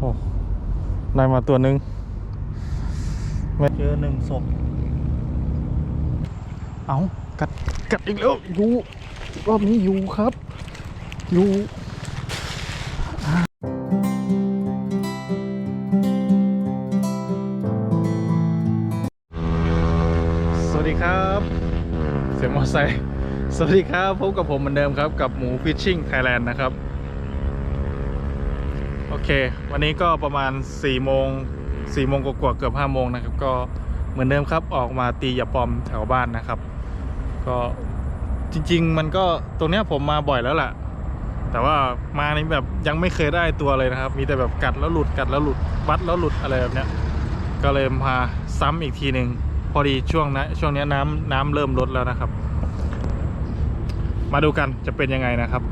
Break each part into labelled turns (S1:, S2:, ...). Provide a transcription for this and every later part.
S1: โอ้ได้มาตัวหนึ่งไม่
S2: เจอหนึ่งศพ
S1: เอากัดกัดอีกแล้วยูรอบนี้ยูครับยูสวัสดีครับ เสียงมอเตอร์ไซค์สวัสดีครับพบกับผมเหมือนเดิมครับ กับหมูฟิชชิ่งไทยแลนด์นะครับ โอเค วันนี้ก็ประมาณ4ี่โมงสี่โมงกว่าเกือบ5้าโมงนะครับ ก็เหมือนเดิมครับออกมาตีอย่าปอมแถวบ้านนะครับ ก็จริง ๆ มันก็ตรงเนี้ยผมมาบ่อยแล้วแหละแต่ว่ามานี่แบบยังไม่เคยได้ตัวเลยนะครับ มีแต่แบบกัดแล้วหลุดกัดแล้วหลุดวัดแล้วหลุดอะไรแบบเนี้ยก็เลยมาซ้ำอีกทีหนึ่งพอดีช่วงนะช่วงนี้น้ำน้ำเริ่มลดแล้วนะครับ มาดูกันจะเป็นยังไงนะครับ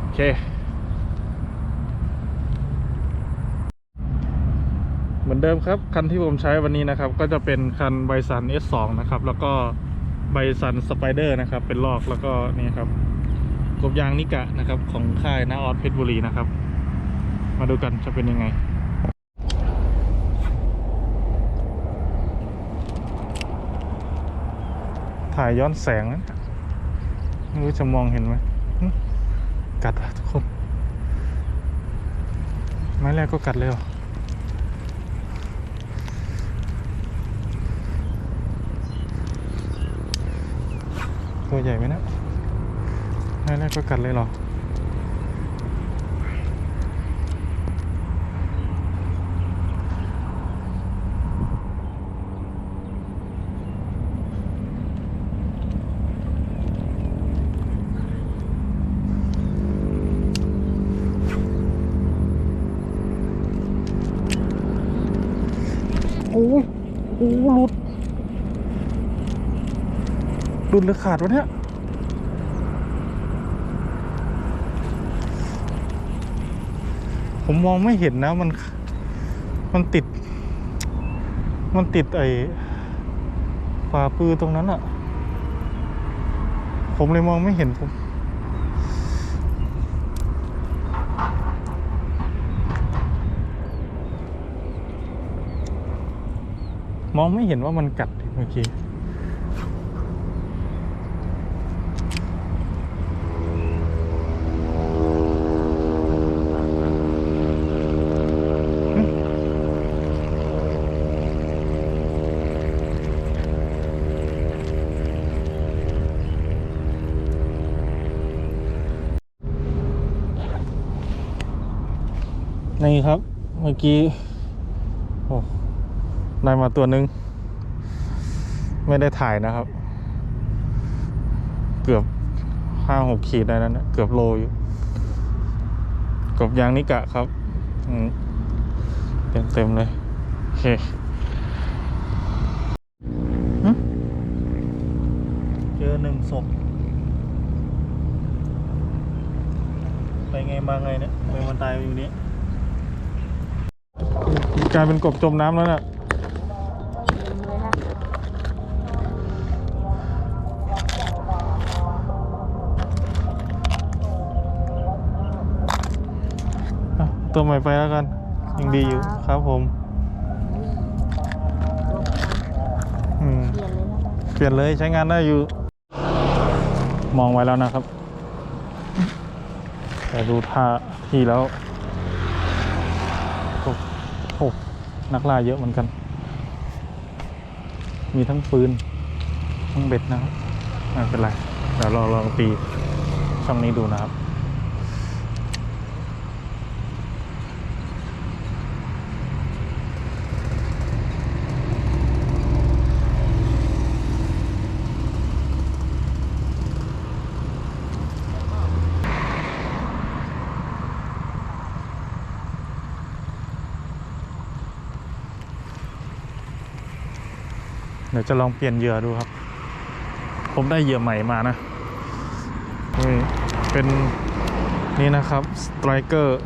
S1: โอเค เห มือนเดิมครับ คันที่ผมใช้วันนี้นะครับ ก็จะเป็นคันไบซัน S2 นะครับ แล้วก็ไบซันสไปเดอร์นะครับ เป็นลอกแล้วก็นี่ครับกบยางนิกะนะครับ ของค่ายนาออสเพชรบุรีนะครับ มาดูกันจะเป็นยังไงถ่ายย้อนแสงนะไม่รู้จะมองเห็นไหมกัดทุกคน ไม้แรกก็กัดเลยเหรอ ตัวใหญ่ไหมนะแรกก็กัดเลยเหรอโอ้โอ้หลุด หลุดหรือขาดวะเนี่ยผมมองไม่เห็นนะมัน มันติด มันติดไอ้ฝาปือตรงนั้นอะผมเลยมองไม่เห็นผมมองไม่เห็นว่ามันกัดเมื่อกี้ นี่ครับ เมื่อกี้ได้มาตัวหนึ่งไม่ได้ถ่ายนะครับ เกือบห้าหกขีดได้นั้นนะเกือบโลอยู่กบยางนิกะครับเต็มเต็มเลย โอเค
S2: เจอหนึ่งศพไปไงมาไงเนี่ยทำไมมันตายอยู่นี้
S1: กลายเป็นกบจมน้ำแล้วน่ะอะตัวใหม่ไปแล้วกัน ยังดีอยู่ครับผมอืมเปลี่ยนเลยใช้งานได้อยู่ มองไว้แล้วนะครับ แต่ดูท่าที่แล้ว โอ้โห นักล่าเยอะเหมือนกัน มีทั้งปืน ทั้งเบ็ดนะครับไม่เป็นไรเดี๋ยวเราลองตีช่องนี้ดูนะครับ เดี๋ยวจะลองเปลี่ยนเหยื่อดูครับ ผมได้เหยื่อใหม่มานะนี่เป็นนี่นะครับสไตรเกอร์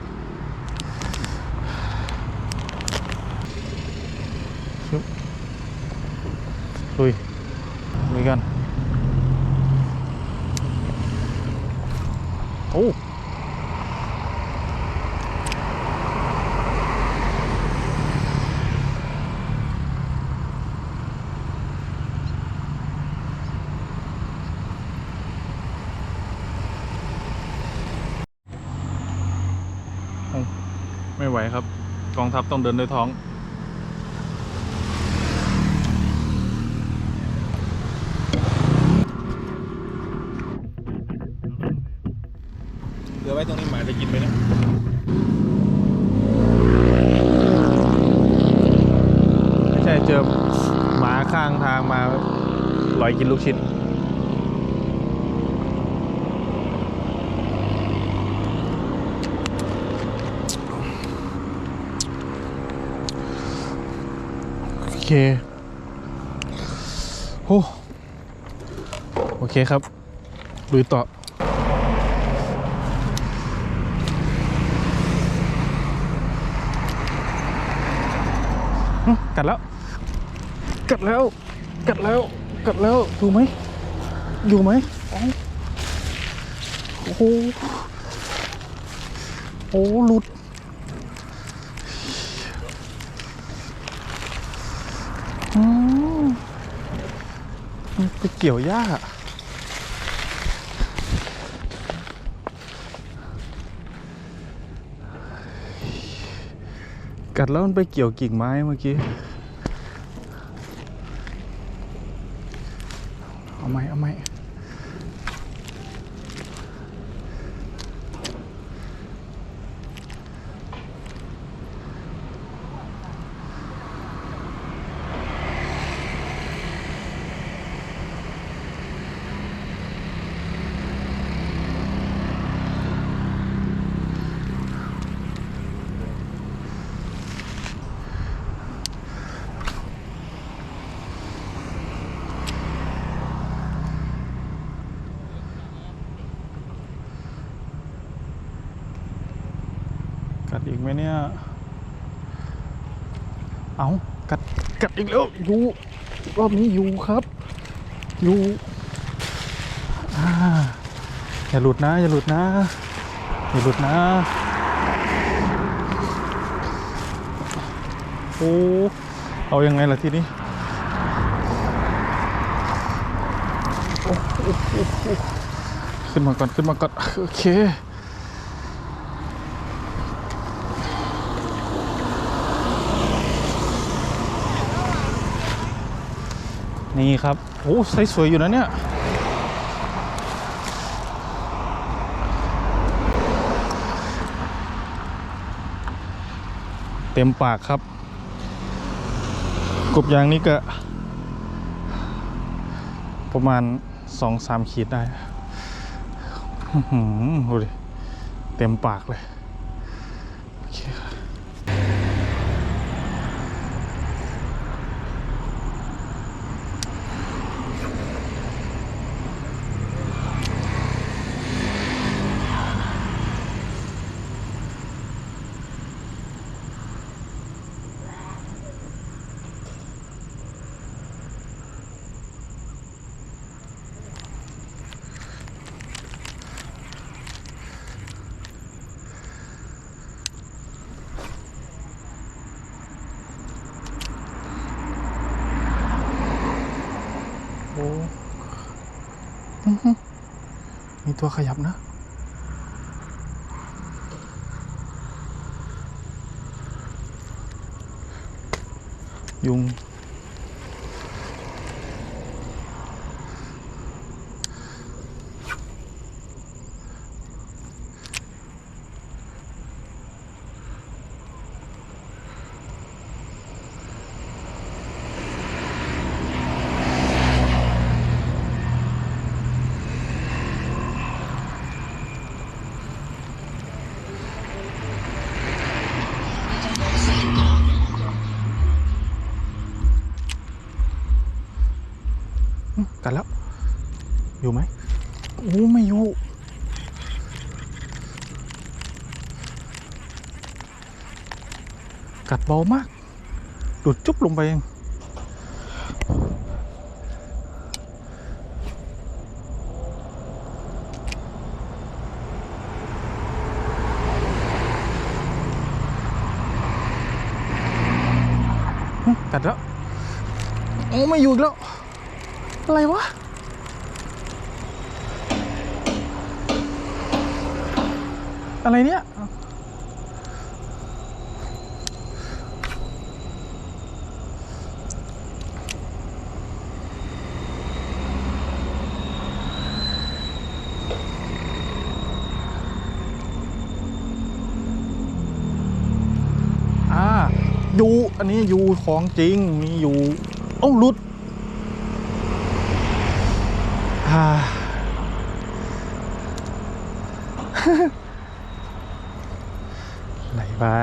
S1: ลุยลุยกัน โอ้ อ้ไม่ไหวครับ กองทัพต้องเดินด้วยท้อง เหลือไว้ตรงนี้หมาจะกินไหมเนี่ยไม่ใช่เจอหมาข้างทางมาลอยกินลูกชิ้น เคโอ้โอเคครับลุยต่อกัดแล้ว กัดแล้ว กัดแล้ว กัดแล้วอยู่ไหม อยู่ไหมอ๋อโอ้โหโอ้หลุด อืมมัน ไปเกี่ยวหญ้ากัดแล้วมันไปเกี่ยวกิ่งไม้เมื่อกี้ เอาไหมเอาไหม กัดอีกไหมเนี่ย เอากัดกัดอีกแล้วอยู่รอบนี้อยู่ครับอยู่อย่าหลุดนะ อย่าหลุดนะ อย่าหลุดนะ โอ้เอายังไงล่ะทีนี้โอ้โหขึ้นมาก่อน ขึ้นมาก่อน โอเค นี่ครับโอ้ไซส์สวยอยู่นะเนี่ยเต็มปากครับ กบยางนี้ก็ ประมาณสองสามขีดได้หือดูดิเต็มปากเลย โอเคครับ โอ้อื้อหือ มีตัวขยับนะยุง กัดแล้ว อยู่ไหมโอ้ไม่อยู่กัดเบามากดูดจุ๊บลงไปเองอืมกัดแล้ว โอ้ไม่อยู่อีกแล้ว อะไรวะ อะไรเนี่ย อ่า ยู่อันนี้อยู่ของจริง มีอยูเอ้าหลุด ไหนวะ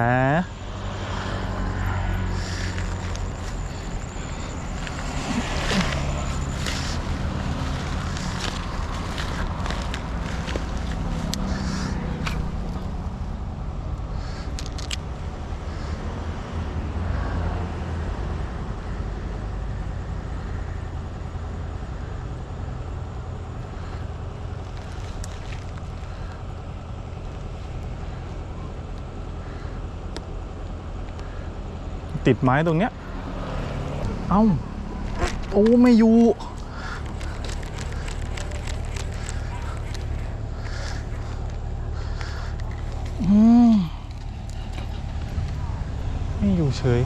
S1: ติดไม้ตรงเนี้ย เอ้า โอ้ไม่อยู่ อืม ไม่อยู่เฉย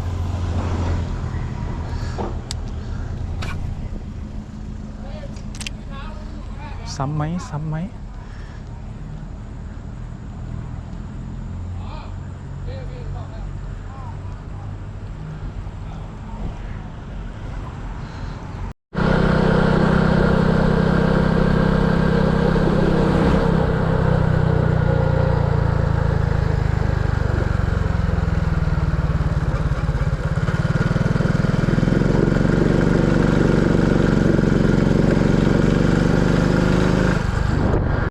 S1: ซ้ำไหมซ้ำไหม